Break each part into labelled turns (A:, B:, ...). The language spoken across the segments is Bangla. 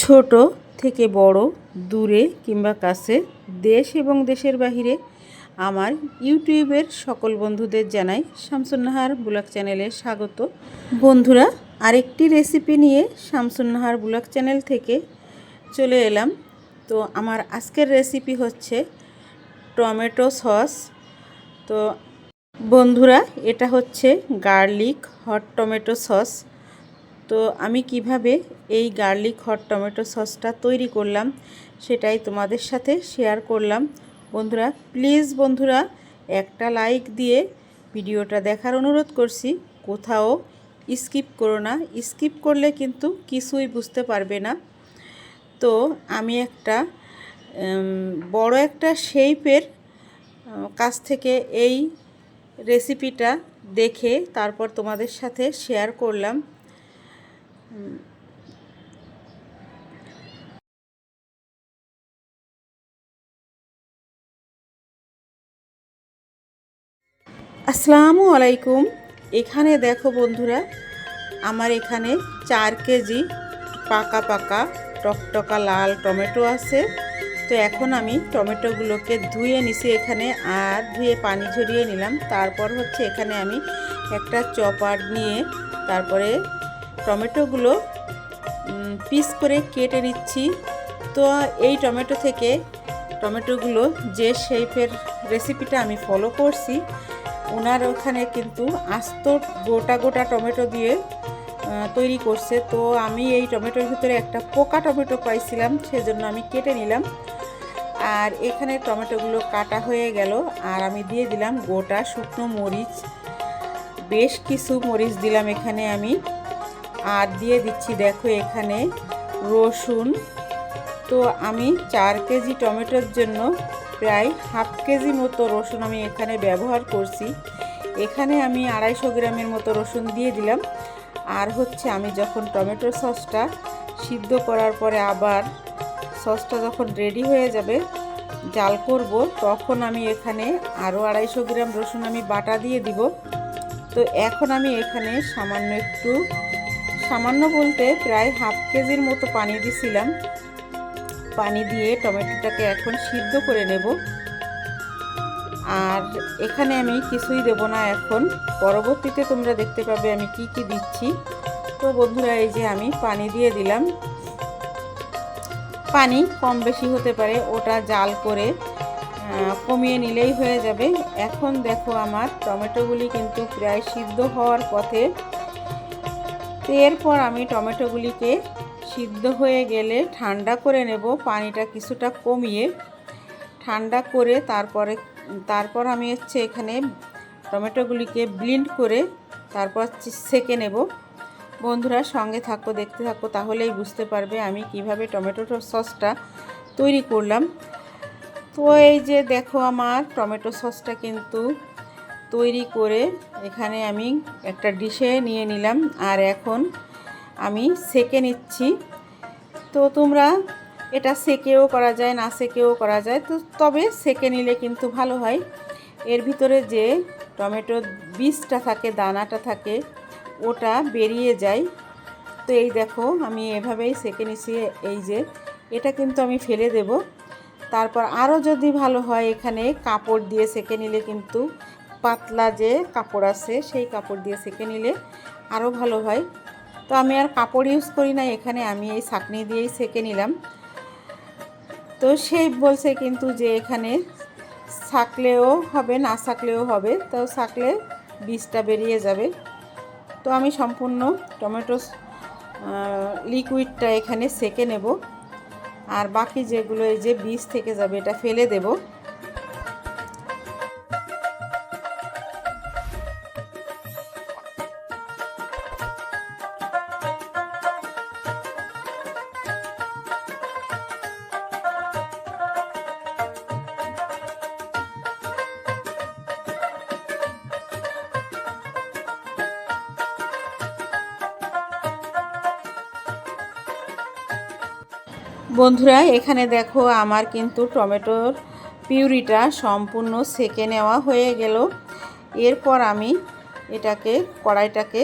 A: ছোট থেকে বড়, দূরে কিংবা কাছে, দেশ এবং দেশের বাহিরে। আমার ইউটিউবের সকল বন্ধুদের জানাই শামসুন্নাহার ব্লগ চ্যানেলে স্বাগত। বন্ধুরা, আরেকটি রেসিপি নিয়ে শামসুন্নাহার ব্লগ চ্যানেল থেকে চলে এলাম। তো আমার আজকের রেসিপি হচ্ছে টমেটো সস। তো বন্ধুরা, এটা হচ্ছে গার্লিক হট টমেটো সস। তো আমি কীভাবে এই গার্লিক হট টমেটো সসটা তৈরি করলাম সেটাই তোমাদের সাথে শেয়ার করলাম। বন্ধুরা, প্লিজ বন্ধুরা, একটা লাইক দিয়ে ভিডিওটা দেখার অনুরোধ করছি। কোথাও স্কিপ করো না, স্কিপ করলে কিন্তু কিছুই বুঝতে পারবে না। তো আমি একটা বড় একটা শেপের কাছ থেকে এই রেসিপিটা দেখে তারপর তোমাদের সাথে শেয়ার করলাম। আসসালামু আলাইকুম। এখানে দেখো বন্ধুরা, আমার এখানে চার কেজি পাকা পাকা টকটকা লাল টমেটো আছে। তো এখন আমি টমেটোগুলোকে ধুয়ে নিছি এখানে আর ধুয়ে পানি ঝরিয়ে নিলাম। তারপর হচ্ছে এখানে আমি একটা চপার নিয়ে তারপরে টমেটোগুলো পিস করে কেটে নিচ্ছি। তো এই টমেটো থেকে টমেটোগুলো যে শেপের রেসিপিটা আমি ফলো করছি, ওনার ওখানে কিন্তু আস্ত গোটা গোটা টমেটো দিয়ে তৈরি করছে। তো আমি এই টমেটোর ভিতরে একটা পোকা টমেটো পাইছিলাম, সেজন্য আমি কেটে নিলাম। আর এখানে টমেটোগুলো কাটা হয়ে গেল, আর আমি দিয়ে দিলাম গোটা শুকনো মরিচ। বেশ কিছু মরিচ দিলাম এখানে আমি। আর দিয়ে দিচ্ছি, দেখো এখানে রসুন। তো আমি চার কেজি টমেটোর জন্য প্রায় হাফ কেজি মতো রসুন আমি এখানে ব্যবহার করছি। এখানে আমি আড়াইশো গ্রামের মতো রসুন দিয়ে দিলাম। আর হচ্ছে আমি যখন টমেটো সসটা সিদ্ধ করার পরে আবার সসটা যখন রেডি হয়ে যাবে, জাল করব, তখন আমি এখানে আরও আড়াইশো গ্রাম রসুন আমি বাটা দিয়ে দিব। তো এখন আমি এখানে সামান্য একটু সামান্য বলতে প্রায় হাফ কেজির মতো পানি দিছিলাম। পানি দিয়ে টমেটোটাকে এখন সিদ্ধ করে নেব। আর এখানে আমি কিছুই দেব না এখন। পরবর্তীতে তোমরা দেখতে পাবে আমি কি কি দিচ্ছি। তো বন্ধুরা, এই যে আমি পানি দিয়ে দিলাম। পানি কম বেশি হতে পারে, ওটা জাল করে কমিয়ে নিলেই হয়ে যাবে। এখন দেখো আমার টমেটোগুলি কিন্তু প্রায় সিদ্ধ হওয়ার পথে এরপর আমি টমেটোগুলিকে সিদ্ধ হয়ে গেলে ঠান্ডা করে নেব, পানিটা কিছুটা কমিয়ে। ঠান্ডা করে তারপরে, তারপর আমি হচ্ছে এখানে টমেটোগুলিকে ব্লিন্ড করে তারপর সেকে নেব। বন্ধুরা সঙ্গে থাকো, দেখতে থাকো, তাহলেই বুঝতে পারবে আমি কীভাবে টমেটো সসটা তৈরি করলাম। তো এই যে দেখো আমার টমেটো সসটা কিন্তু তৈরি করে এখানে আমি একটা ডিশে নিয়ে নিলাম। আর এখন আমি সেকে নিচ্ছি। তো তোমরা, এটা সেকেও করা যায়, না সেকেও করা যায়। তো তবে সেকে নিলে কিন্তু ভালো হয়। এর ভিতরে যে টমেটো বীজটা থাকে, দানাটা থাকে, ওটা বেরিয়ে যায়। তো এই দেখো, আমি এভাবেই সেকে নিছি। এই যে, এটা কিন্তু আমি ফেলে দেব। তারপর আরও যদি ভালো হয় এখানে, কাপড় দিয়ে সেকে নিলে কিন্তু পাতলা যে কাপড় আছে, সেই কাপড় দিয়ে সেঁকে নিলে আরও ভালো হয়। তো আমি আর কাপড় ইউজ করি না এখানে আমি এই ছাকনি দিয়েই সেঁকে নিলাম। তো সেই বলছে কিন্তু যে এখানে ছাকলেও হবে, না ছাকলেও হবে। তো ছাকলে বীজটা বেরিয়ে যাবে। তো আমি সম্পূর্ণ টমেটো লিকুইডটা এখানে সেঁকে নেব। আর বাকি যেগুলো এই যে বীজ থেকে যাবে, এটা ফেলে দেবো। বন্ধুরা, এখানে দেখো আমার কিন্তু টমেটোর পিউরিটা সম্পূর্ণ সেকে নেওয়া হয়ে গেল। এরপর আমি এটাকে, কড়াইটাকে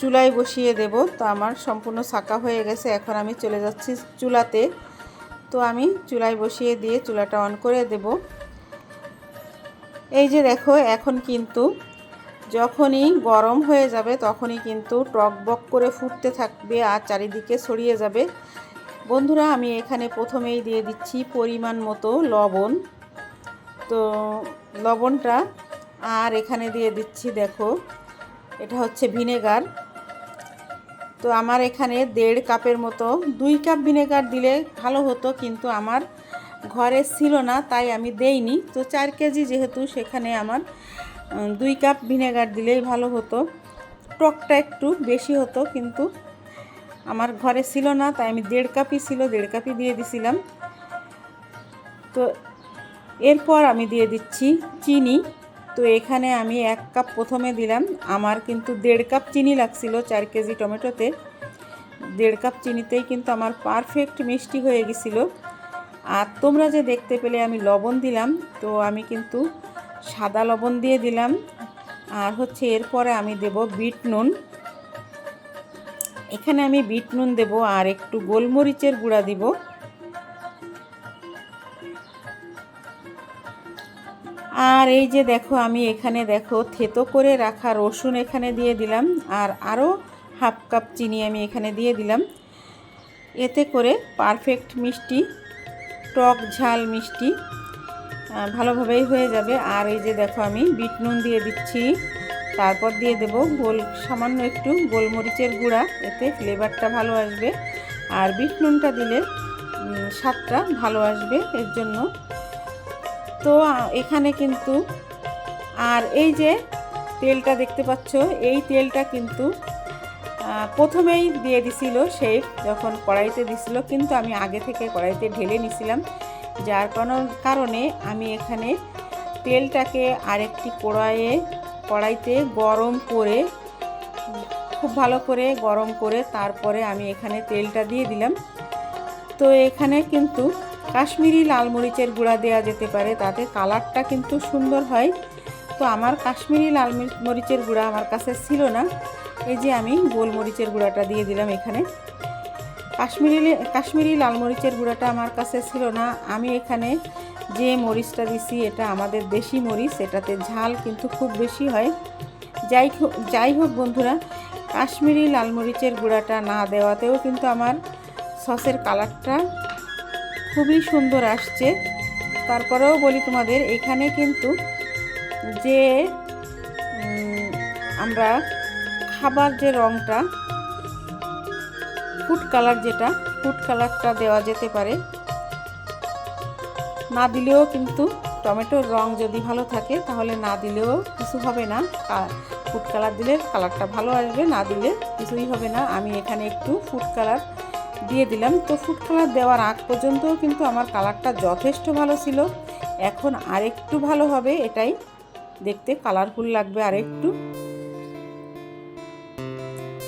A: চুলায় বসিয়ে দেব। তো আমার সম্পূর্ণ ছাকা হয়ে গেছে, এখন আমি চলে যাচ্ছি চুলাতে। তো আমি চুলায় বসিয়ে দিয়ে চুলাটা অন করে দেব। এই যে দেখো, এখন কিন্তু যখনই গরম হয়ে যাবে, তখনই কিন্তু টকবক করে ফুটতে থাকবে আর চারিদিকে ছড়িয়ে যাবে। বন্ধুরা, আমি এখানে প্রথমেই দিয়ে দিচ্ছি পরিমাণ মতো লবণ। তো লবণটা, আর এখানে দিয়ে দিচ্ছি দেখো, এটা হচ্ছে ভিনেগার। তো আমার এখানে দেড় কাপের মতো, দুই কাপ ভিনেগার দিলে ভালো হতো, কিন্তু আমার ঘরে ছিল না, তাই আমি দেইনি। তো চার কেজি যেহেতু, সেখানে আমার দুই কাপ ভিনেগার দিলেই ভালো হতো। টকটা একটু বেশি হতো, কিন্তু আমার ঘরে ছিল না, তাই আমি দেড় কাপই ছিল, দেড় কাপই দিয়ে দিছিলাম। তো এরপর আমি দিয়ে দিচ্ছি চিনি। তো এখানে আমি এক কাপ প্রথমে দিলাম। আমার কিন্তু দেড় কাপ চিনি লাগছিল চার কেজি টমেটোতে। দেড় কাপ চিনিতেই কিন্তু আমার পারফেক্ট মিষ্টি হয়ে গেছিল। আর তোমরা যে দেখতে পেলে আমি লবণ দিলাম। তো আমি কিন্তু সাদা লবণ দিয়ে দিলাম। আর হচ্ছে এরপরে আমি দেব বিট নুন। এখানে আমি বিট নুন দেব আর একটু গোলমরিচের গুঁড়া দিব। আর এই যে দেখো, আমি এখানে দেখো, থেতো করে রাখা রসুন এখানে দিয়ে দিলাম আর আরও হাফ কাপ চিনি আমি এখানে দিয়ে দিলাম। এতে করে পারফেক্ট মিষ্টি, টক ঝাল মিষ্টি ভালোভাবেই হয়ে যাবে। আর এই যে দেখো, আমি বিট নুন দিয়ে দিচ্ছি। তারপর দিয়ে দেব গোল, সামান্য একটু গোলমরিচের গুঁড়া, এতে ফ্লেভারটা ভালো আসবে। আর বিট নুনটা দিলে স্বাদটা ভালো আসবে এর জন্য। তো এখানে কিন্তু, আর এই যে তেলটা দেখতে পাচ্ছ, এই তেলটা কিন্তু প্রথমেই দিয়ে দিছিল সেই যখন কড়াইতে দিছিল, কিন্তু আমি আগে থেকে কড়াইতে ঢেলে নিছিলাম। যার কারণ- কারণে আমি এখানে তেলটাকে আরেকটি কড়াইয়ে কড়াইতে গরম করে, খুব ভালো করে গরম করে তারপরে আমি এখানে তেলটা দিয়ে দিলাম। তো এখানে কিন্তু কাশ্মীরি লাল মরিচের গুঁড়া দেওয়া যেতে পারে, তাতে কালারটা কিন্তু সুন্দর হয়। তো আমার কাশ্মীরি লাল মির- মরিচের গুঁড়া আমার কাছে ছিল না, এই যে আমি গোলমরিচের গুঁড়াটা দিয়ে দিলাম এখানে। কাশ্মীরি কাশ্মীরি লাল মরিচের গুঁড়াটা আমার কাছে ছিল না, আমি এখানে যে মরিচটা দিছি, এটা আমাদের দেশি মরিচ, এটাতে ঝাল কিন্তু খুব বেশি হয়। যাই যাই হোক বন্ধুরা, কাশ্মীরি লাল মরিচের গুঁড়াটা না দেওয়াতেও কিন্তু আমার সসের কালারটা খুবই সুন্দর আসছে। তারপরেও বলি তোমাদের, এখানে কিন্তু যে আমরা খাবার যে রঙটা ফুড কালার যেটা, ফুড কালারটা দেওয়া যেতে পারে। না দিলেও কিন্তু টমেটোর রং যদি ভালো থাকে, তাহলে না দিলেও কিছু হবে না। ফুড কালার দিলে কালারটা ভালো আসবে, না দিলে কিছুই হবে না। আমি এখানে একটু ফুড কালার দিয়ে দিলাম। তো ফুড কালার দেওয়ার আগ পর্যন্তও কিন্তু আমার কালারটা যথেষ্ট ভালো ছিল। এখন আরেকটু ভালো হবে, এটাই। দেখতে কালারফুল লাগবে আরেকটু।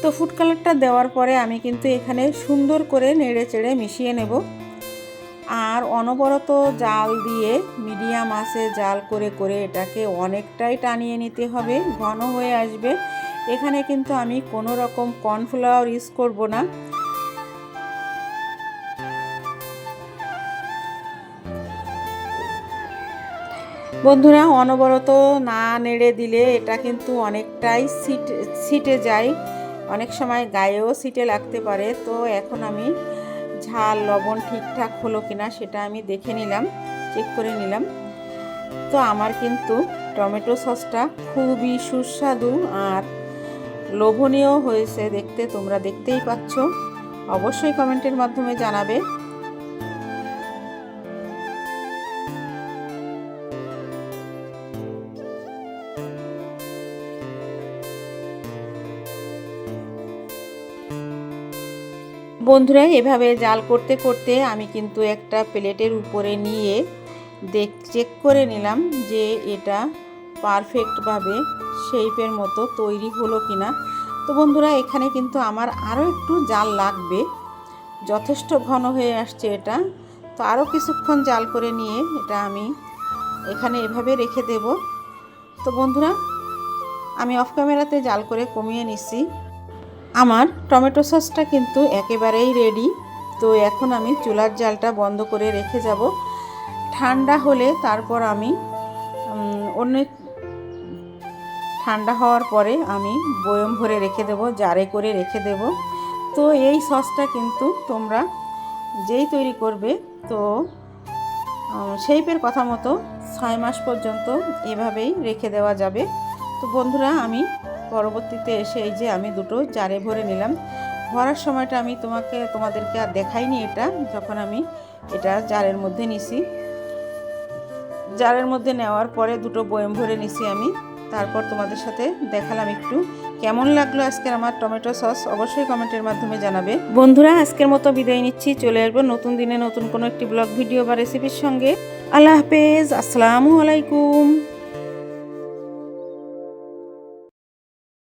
A: তো ফুড কালারটা দেওয়ার পরে আমি কিন্তু এখানে সুন্দর করে নেড়ে চেড়ে মিশিয়ে নেব। আর অনবরত জাল দিয়ে মিডিয়াম আসে জাল করে করে এটাকে অনেকটাই টানিয়ে নিতে হবে। ঘন হয়ে আসবে। এখানে কিন্তু আমি কোনো রকম কর্নফ্লাওয়ার ইউজ করব না। বন্ধুরা, অনবরত না নেড়ে দিলে এটা কিন্তু অনেকটাই সিট সিটে যায়। অনেক সময় গায়েও সিটে লাগতে পারে। তো এখন আমি ঝাল, লবণ ঠিকঠাক হলো কিনা সেটা আমি দেখে নিলাম চেক করে নিলাম। তো আমার কিন্তু টমেটো সসটা খুবই সুস্বাদু আর লোভনীয় হয়েছে দেখতে, তোমরা দেখতেই পাচ্ছ। অবশ্যই কমেন্টের মাধ্যমে জানাবে। বন্ধুরা, এভাবে জাল করতে করতে আমি কিন্তু একটা প্লেটের উপরে নিয়ে দেখ চেক করে নিলাম যে এটা পারফেক্টভাবে শেপের মতো তৈরি হলো কি না তো বন্ধুরা, এখানে কিন্তু আমার আরও একটু জাল লাগবে। যথেষ্ট ঘন হয়ে আসছে এটা। তো আরও কিছুক্ষণ জাল করে নিয়ে এটা আমি এখানে এভাবে রেখে দেব। তো বন্ধুরা, আমি অফ ক্যামেরাতে জাল করে কমিয়ে নিচ্ছি। আমার টমেটো সসটা কিন্তু একেবারেই রেডি তো এখন আমি চুলার জালটা বন্ধ করে রেখে যাব। ঠান্ডা হলে তারপর আমি অনেক ঠান্ডা হওয়ার পরে আমি বয়ম ভরে রেখে দেব, জারে করে রেখে দেব। তো এই সসটা কিন্তু তোমরা যেই তৈরি করবে, তো শেপের কথা মতো ছয় মাস পর্যন্ত এভাবেই রেখে দেওয়া যাবে। তো বন্ধুরা, আমি পরবর্তীতে এসে এই যে আমি দুটো জারে ভরে নিলাম। ভরার সময়টা আমি তোমাকে, তোমাদেরকে আর দেখাইনি এটা, যখন আমি এটা জারের মধ্যে নিছি। জারের মধ্যে নেওয়ার পরে দুটো বয়ম ভরে নিছি আমি। তারপর তোমাদের সাথে দেখালাম একটু। কেমন লাগল আজকের আমার টমেটো সস? অবশ্যই কমেন্টের মাধ্যমে জানাবে। বন্ধুরা, আজকের মতো বিদায় নিচ্ছি। চলে আসব নতুন দিনে নতুন কোনো একটি ব্লগ, ভিডিও বা রেসিপির সঙ্গে। আল্লাহ হাফেজ। আসসালামু আলাইকুম।